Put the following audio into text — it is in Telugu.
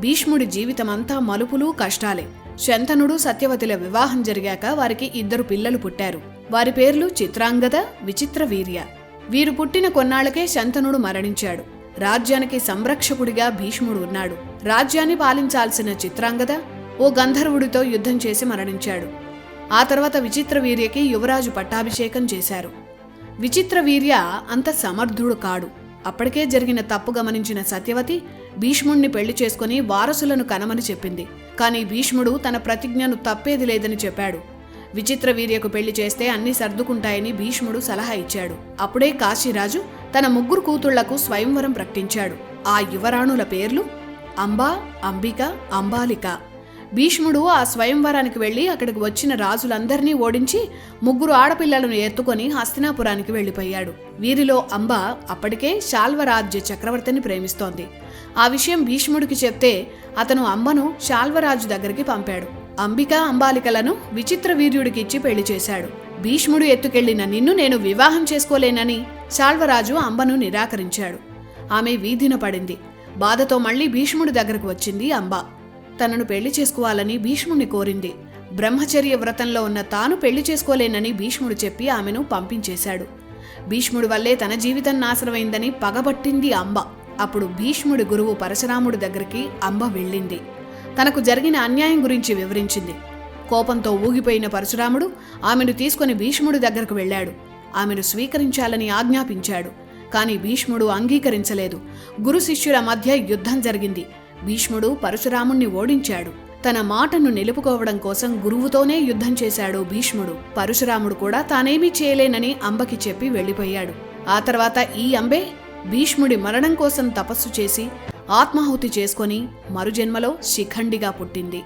భీష్ముడి జీవితమంతా మలుపులు కష్టాలే. శంతనుడు సత్యవతిల వివాహం జరిగాక వారికి ఇద్దరు పిల్లలు పుట్టారు. వారి పేర్లు చిత్రాంగద విచిత్ర వీర్య. వీరు పుట్టిన కొన్నాళ్ళకే శంతనుడు మరణించాడు. రాజ్యానికి సంరక్షకుడిగా భీష్ముడు ఉన్నాడు. రాజ్యాన్ని పాలించాల్సిన చిత్రాంగద ఓ గంధర్వుడితో యుద్ధం చేసి మరణించాడు. ఆ తర్వాత విచిత్ర వీర్యకి యువరాజు పట్టాభిషేకం చేశారు. విచిత్ర వీర్య అంత సమర్థుడు కాడు. అప్పటికే జరిగిన తప్పు గమనించిన సత్యవతి భీష్ముణ్ణి పెళ్ళి చేసుకుని వారసులను కనమని చెప్పింది. కానీ భీష్ముడు తన ప్రతిజ్ఞను తప్పేది లేదని చెప్పాడు. విచిత్ర వీర్యకు పెళ్ళి చేస్తే అన్ని సర్దుకుంటాయని భీష్ముడు సలహా ఇచ్చాడు. అప్పుడే కాశీరాజు తన ముగ్గురు కూతుళ్ళకు స్వయంవరం ప్రకటించాడు. ఆ యువరాణుల పేర్లు అంబా అంబిక అంబాలిక. భీష్ముడు ఆ స్వయంవరానికి వెళ్ళి అక్కడికి వచ్చిన రాజులందరినీ ఓడించి ముగ్గురు ఆడపిల్లలను ఎత్తుకొని హస్తినాపురానికి వెళ్ళిపోయాడు. వీరిలో అంబ అప్పటికే శాల్వరాజ్య చక్రవర్తిని ప్రేమిస్తోంది. ఆ విషయం భీష్ముడికి చెప్తే అతను అంబను శాల్వరాజు దగ్గరికి పంపాడు. అంబిక అంబాలికలను విచిత్ర వీర్యుడికి ఇచ్చి పెళ్ళి చేశాడు. భీష్ముడు ఎత్తుకెళ్ళిన నిన్ను నేను వివాహం చేసుకోలేనని శాల్వరాజు అంబను నిరాకరించాడు. ఆమె వీధిన పడింది. బాధతో మళ్ళీ భీష్ముడి దగ్గరకు వచ్చింది అంబ. తనను పెళ్ళి చేసుకోవాలని భీష్ముడిని కోరింది. బ్రహ్మచర్య వ్రతంలో ఉన్న తాను పెళ్ళి చేసుకోలేనని భీష్ముడు చెప్పి ఆమెను పంపించేశాడు. భీష్ముడి వల్లే తన జీవితం నాశనమైందని పగబట్టింది అంబ. అప్పుడు భీష్ముడి గురువు పరశురాముడి దగ్గరికి అంబ వెళ్ళింది. తనకు జరిగిన అన్యాయం గురించి వివరించింది. కోపంతో ఊగిపోయిన పరశురాముడు ఆమెను తీసుకుని భీష్ముడి దగ్గరకు వెళ్ళాడు. ఆమెను స్వీకరించాలని ఆజ్ఞాపించాడు. కానీ భీష్ముడు అంగీకరించలేదు. గురు శిష్యుల మధ్య యుద్ధం జరిగింది. భీష్ముడు పరశురాముణ్ణి ఓడించాడు. తన మాటను నిలుపుకోవడం కోసం గురువుతోనే యుద్ధం చేశాడు భీష్ముడు. పరశురాముడు కూడా తానేమీ చేయలేనని అంబకి చెప్పి వెళ్ళిపోయాడు. ఆ తర్వాత ఈ అంబే భీష్ముడి మరణం కోసం తపస్సు చేసి ఆత్మాహుతి చేసుకొని మరుజన్మలో శిఖండిగా పుట్టింది.